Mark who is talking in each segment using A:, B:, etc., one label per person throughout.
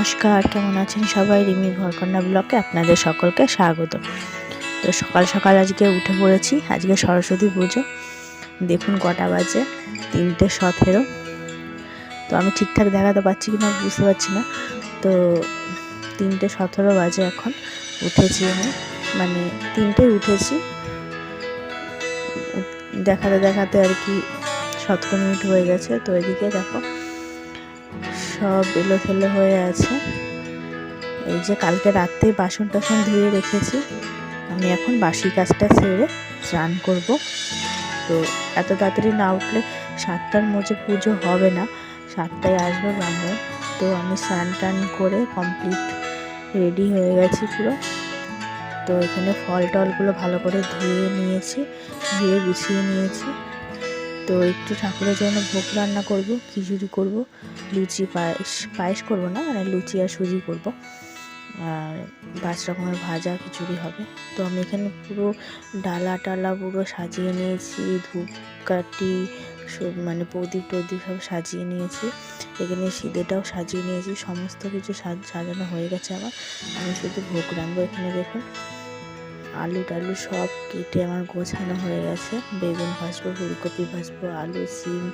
A: নমস্কার, কেমন আছেন সবাই? রিমির ঘরকন্যা ব্লকে আপনাদের সকলকে স্বাগত। তো সকাল সকাল আজকে উঠে পড়েছি, আজকে সরস্বতী পুজো। দেখুন কটা বাজে, তিনটে সতেরো। তো আমি ঠিকঠাক দেখাতে পারছি কি না বুঝতে পারছি না। তো তিনটে সতেরো বাজে এখন, উঠেছি আমি। মানে তিনটে উঠেছি। দেখাতে দেখাতে আর কি সতেরো মিনিট হয়ে গেছে। তো এদিকে দেখো সব এলো থেলো হয়ে আছে। এই যে কালকে রাত্রে বাসন টাসন ধুয়ে রেখেছি, আমি এখন বাসি কাজটা সেরে স্নান করব। তো এত তাড়াতাড়ি না উঠলে সাতটার মধ্যে পুজো হবে না, সাতটায় আসব ব্রাহ্মণ তো আমি স্নান টান করে কমপ্লিট রেডি হয়ে গেছি পুরো। তো এখানে ফল টলগুলো ভালো করে ধুয়ে নিয়েছি, ধুয়ে গুছিয়ে নিয়েছি। তো একটু ঠাকুরের জন্য ভোগ রান্না করব, খিচুড়ি করব, লুচি পায়েস পায়েস করব না মানে লুচি আর সুজি করব। আর পাঁচ রকমের ভাজা খিচুড়ি হবে। তো আমি এখানে পুরো ডালা টালা পুরো সাজিয়ে নিয়েছি, ধূপকাঠি সব মানে প্রদীপ টদীপ সব সাজিয়ে নিয়েছি। এখানে সিদেটাও সাজিয়ে নিয়েছি, সমস্ত কিছু সাজ- সাজানো হয়ে গেছে আমার। আমি শুধু ভোগ রাখব এখানে দেখুন। আলু টালু সব কেটে আমার গোছানো হয়ে গেছে। বেগুন ভাজবো, ফুলকপি ভাজবো, আলু, সিম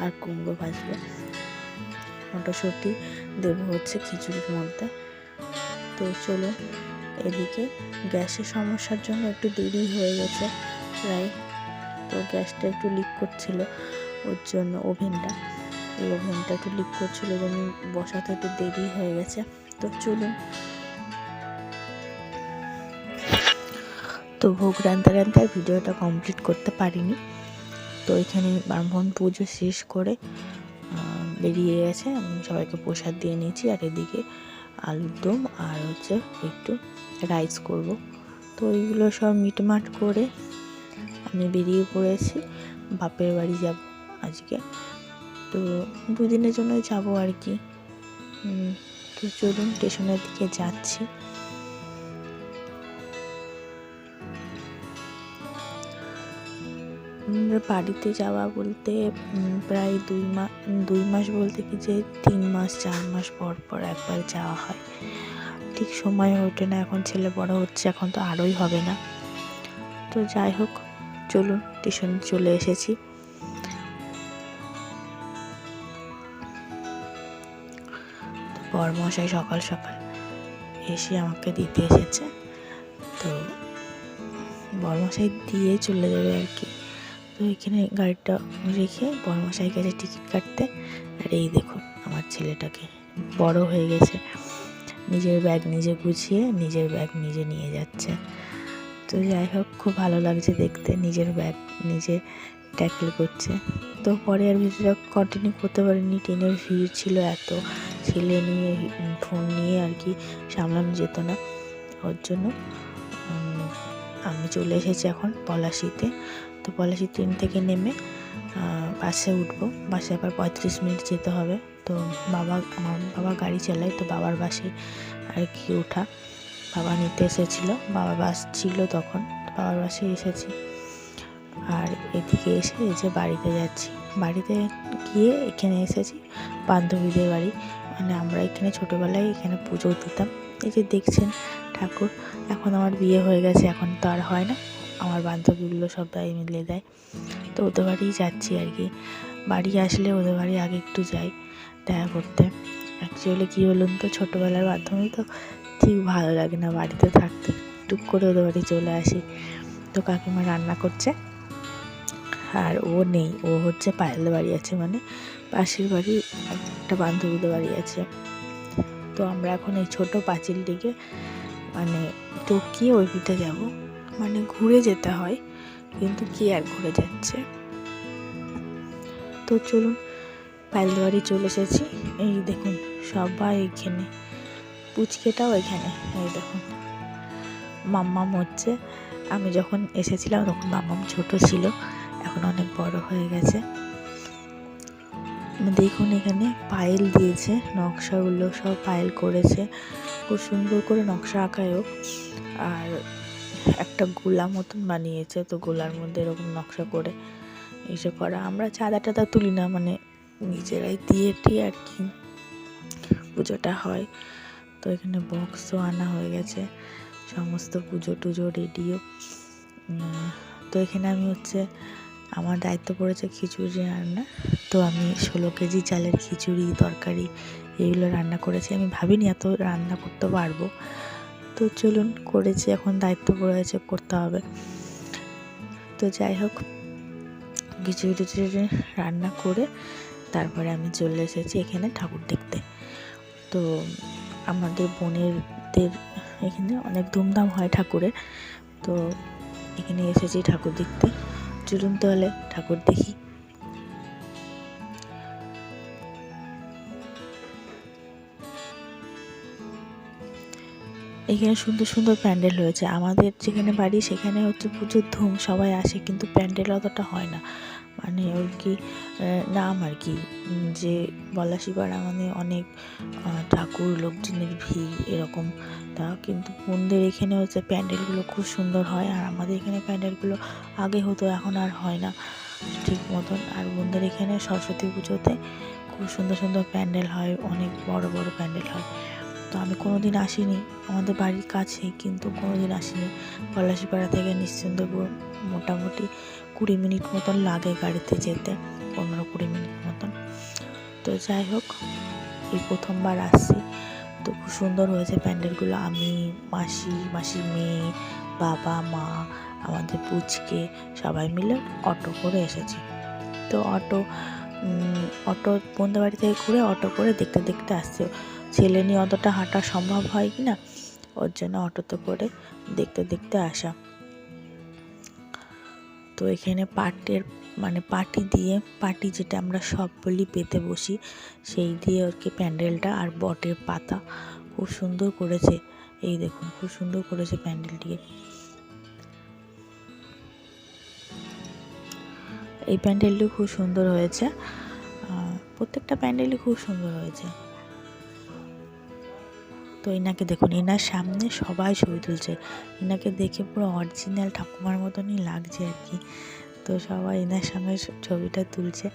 A: আর কুমড়ো ভাজবো। মটরশুঁটি দেবো হচ্ছে খিচুড়ির মধ্যে। তো চলো, এদিকে গ্যাসের সমস্যার জন্য একটু দেরি হয়ে গেছে প্রায়। তো গ্যাসটা একটু লিক করছিল ওর জন্য ওভেনটা। এই ওভেনটা একটু লিক করছিল জন্য বসাতে একটু দেরি হয়ে গেছে। তো চলুন তো ভোগ রান্তে রান্তে আর ভিডিওটা কমপ্লিট করতে পারিনি। তো এখানে ব্রাহ্মণ পুজো শেষ করে বেরিয়ে গেছে। আমি সবাইকে প্রসাদ দিয়ে নিয়েছি। আর এদিকে আলুর দম আর হচ্ছে একটু রাইস করব। তো ওইগুলো সব মিটমাট করে আমি বেরিয়ে পড়েছি। বাপের বাড়ি যাব আজকে। তো দুদিনের জন্য যাব আর কি। তো চলুন, স্টেশনের দিকে যাচ্ছি। আমরা বাড়িতে যাওয়া বলতে প্রায় দুই মাস দুই মাস বলতে কি যে তিন মাস, চার মাস পর পর একবার যাওয়া হয়। ঠিক সময় ওঠে না, এখন ছেলে বড় হচ্ছে, এখন তো আরোই হবে না। তো যাই হোক, চলুন স্টেশন চলে এসেছি। বরমশাই সকাল সকাল এসে আমাকে দিতে এসেছে। তো বরমশাই দিয়ে চলে যাবে আর কি। তো এখানে গাড়িটা রেখে বড়মশাই গেছে টিকিট কাটতে আর এই দেখুন আমার ছেলেটাকে। বড় হয়ে গেছে। নিজের ব্যাগ নিজে গুছিয়ে নিজের ব্যাগ নিজে নিয়ে যাচ্ছে। তো যাই হোক, খুব ভালো লাগছে দেখতে। নিজের ব্যাগ নিজে ট্যাকল করছে। তো পরে আর ভিডিওটা কন্টিনিউ করতে পারিনি। ট্রেনের ভিড় ছিল এত। ছেলে নিয়ে ফোন নিয়ে আর কি সামলানো যেত না। ওর জন্য আমি চলে এসেছি এখন পলাশিতে। তো পলাশি ট্রেন থেকে নেমে বাসে উঠবো। বাসে আবার পঁয়ত্রিশ মিনিট যেতে হবে। তো বাবা বাবা গাড়ি চালায়, তো বাবার বাসে আর কি ওঠা। বাবা নিতে এসেছিল। বাবা বাস ছিল তখন বাবার বাসে এসেছি। আর এদিকে এসে এই যে বাড়িতে যাচ্ছি। বাড়িতে গিয়ে এখানে এসেছি, বান্ধবীদের বাড়ি। মানে আমরা এখানে ছোটোবেলায় এখানে পুজো দিতাম। এই যে দেখছেন ঠাকুর, এখন আমার বিয়ে হয়ে গেছে, এখন তো আর হয় না। আমার বান্ধবীগুলো সবাই মিলে দেয়। তো ওদের বাড়িই যাচ্ছি আর কি। বাড়ি আসলে ওদের বাড়ি আগে একটু যাই দেখা করতে। অ্যাকচুয়ালি কী বলুন তো, ছোটোবেলার মাধ্যমে তো ঠিক ভালো লাগে না বাড়িতে থাকতে। টুক করে ওদের বাড়ি চলে আসি। তো কাকিমা রান্না করছে। আর ও নেই, ও হচ্ছে পায়েলদের বাড়ি আছে মানে পাশের বাড়ি একটা বান্ধবীদের বাড়ি আছে। তো আমরা এখন এই ছোটো পাঁচিলটিকে মানে টকিয়ে ওই পিঠে যাব। মানে ঘুরে যেতে হয়, কিন্তু কি আর ঘুরে যাচ্ছে? তো চলুন পায়েলদের বাড়ি চলে এসেছি। এই দেখুন, সবাই এখানে। পুচকেটাও এখানে। এই দেখুন, মাম্মাম হচ্ছে। আমি যখন এসেছিলাম, তখন মাম্মাম ছোট ছিল, এখন অনেক বড় হয়ে গেছে। দেখুন এখানে পায়েল দিয়েছে নকশাগুলো সব পায়েল করেছে। খুব সুন্দর করে নকশা আঁকায়ও। আর একটা গোলা মতন বানিয়েছে, তো গোলার মধ্যে এরকম নকশা করে এসে করা। আমরা চাঁদা টাদা তুলি না মানে নিজেরাই দিয়ে টিয়ে আর কি পুজোটা হয়। তো এখানে বক্সও আনা হয়ে গেছে, সমস্ত পুজো টুজো রেডিও। তো এখানে আমি হচ্ছে, আমার দায়িত্ব পড়েছে খিচুড়ি রান্না। তো আমি ষোলো কেজি চালের খিচুড়ি, তরকারি, এগুলো রান্না করেছি। আমি ভাবিনি এত রান্না করতে পারব। তো চলুন করেছি, এখন দায়িত্ব পড়েছে করতে হবে। তো যাই হোক খিচুড়ি টিচুড়ি রান্না করে তারপরে আমি চলে এসেছি এখানে ঠাকুর দেখতে। তো আমাদের বোনেরদের এখানে অনেক ধুমধাম হয় ঠাকুরের, তো এখানে এসেছি ঠাকুর দেখতে। চলুন তাহলে ঠাকুর দেখি। এখানে সুন্দর সুন্দর প্যান্ডেল হয়েছে আমাদের যেখানে বাড়ি, সেখানে হচ্ছে পুজোর ধুম, সবাই আসে, কিন্তু প্যান্ডেল অতটা হয় না। মানে ওই কি নাম আর কি যে বলাশিপাড়া মানে অনেক ঠাকুর, লোকজনের ভিড় এরকম। তা কিন্তু বোনদের এখানে হচ্ছে প্যান্ডেলগুলো খুব সুন্দর হয়, আর আমাদের এখানে প্যান্ডেলগুলো আগে হতো, এখন আর হয় না ঠিক মতন। আর বোনদের এখানে সরস্বতী পুজোতে খুব সুন্দর সুন্দর প্যান্ডেল হয়, অনেক বড় বড় প্যান্ডেল হয়। তো আমি কোনো দিন আসিনি আমাদের বাড়ির কাছেই কিন্তু কোনো দিন আসিনি। পলাশিপাড়া থেকে নিশ্চিন্দপুর মোটামুটি কুড়ি মিনিট মতন লাগে গাড়িতে যেতে, পনেরো কুড়ি মিনিট মতন। তো যাই হোক, এই প্রথমবার আসছি। তো খুব সুন্দর হয়েছে প্যান্ডেলগুলো। আমি, মাসি, মাসির মেয়ে, বাবা, মা, আমাদের পুচকে সবাই মিলে অটো করে এসেছি। তো অটো অটো বন্ধু বাড়ি থেকে ঘুরে অটো করে দেখতে দেখতে আসছে। ছেলে নিয়ে অতটা হাঁটা সম্ভব হয় কি না ওর জন্য অটোতে করে দেখতে দেখতে আসা। তো এখানে পাটের মানে পাটি দিয়ে, পাটি যেটা আমরা সব বলি পেতে বসি, সেই দিয়ে আর কি প্যান্ডেলটা আর বটের পাতা খুব সুন্দর করেছে। এই দেখুন, খুব সুন্দর করেছে প্যান্ডেলটিকে। এই প্যান্ডেলটি খুব সুন্দর হয়েছে। প্রত্যেকটা প্যান্ডেলই খুব সুন্দর হয়েছে। তো এনাকে দেখুন এনার সামনে সবাই ছবি তুলছে। এনাকে দেখে পুরো অরিজিনাল ঠাকুমার মতনই লাগছে আর কি। তো সবাই এনার সামনে ছবিটা তুলছে।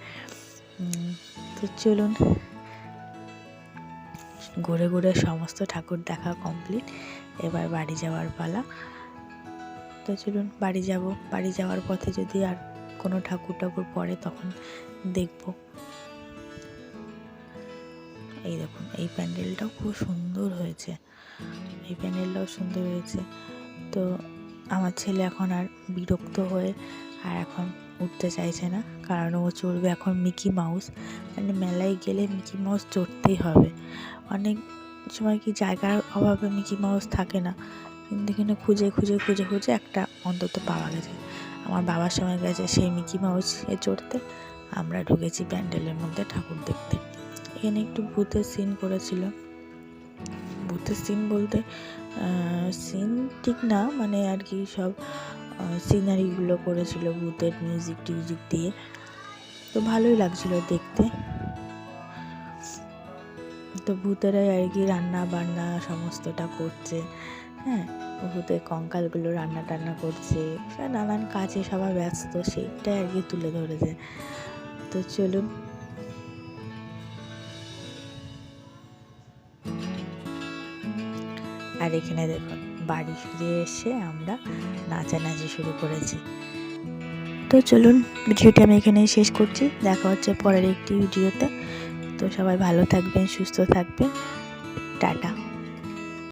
A: তো চলুন, ঘুরে ঘুরে সমস্ত ঠাকুর দেখা কমপ্লিট এবার বাড়ি যাওয়ার পালা। তো চলুন, বাড়ি যাব। বাড়ি যাওয়ার পথে যদি আর কোনো ঠাকুর ঠাকুর পড়ে, তখন দেখব। এই দেখুন, এই প্যান্ডেলটাও খুব সুন্দর হয়েছে। এই প্যান্ডেলটাও সুন্দর হয়েছে। তো আমার ছেলে এখন আর বিরক্ত হয়ে আর এখন উঠতে চাইছে না, কারণ ও চড়বে এখন মিকি মাউস। মানে মেলায় গেলে মিকি মাউস চড়তেই হবে। অনেক সময় কি জায়গার অভাবে মিকি মাউস থাকে না, কিন্তু এখানে খুঁজে খুঁজে খুঁজে খুঁজে একটা অন্তত পাওয়া গেছে। আমার বাবার সময় গেছে সেই মিকি মাউসে চড়তে। আমরা ঢুকেছি প্যান্ডেলের মধ্যে ঠাকুর দেখতে। এখানে একটু ভূতের সিন করেছিল। ভূতের সিন বলতে সিন ঠিক না মানে আর কি সব সিনারিগুলো করেছিল ভূতের মিউজিক টিউজিক দিয়ে। তো ভালোই লাগছিল দেখতে। তো ভূতেরাই আর কি রান্না বান্না সমস্তটা করছে। হ্যাঁ ভূতের কঙ্কালগুলো রান্না টান্না করছে। নানান কাজে সবাই ব্যস্ত, সেইটাই আর কি তুলে ধরেছে। তো চলুন আর এখানে দেখুন, বাড়ি ফিরে এসে আমরা নাচানাচি শুরু করেছি। তো চলুন, ভিডিওটি আমি এখানেই শেষ করছি। দেখা হচ্ছে পরের একটি ভিডিওতে। তো সবাই ভালো থাকবেন, সুস্থ থাকবেন। টাটা।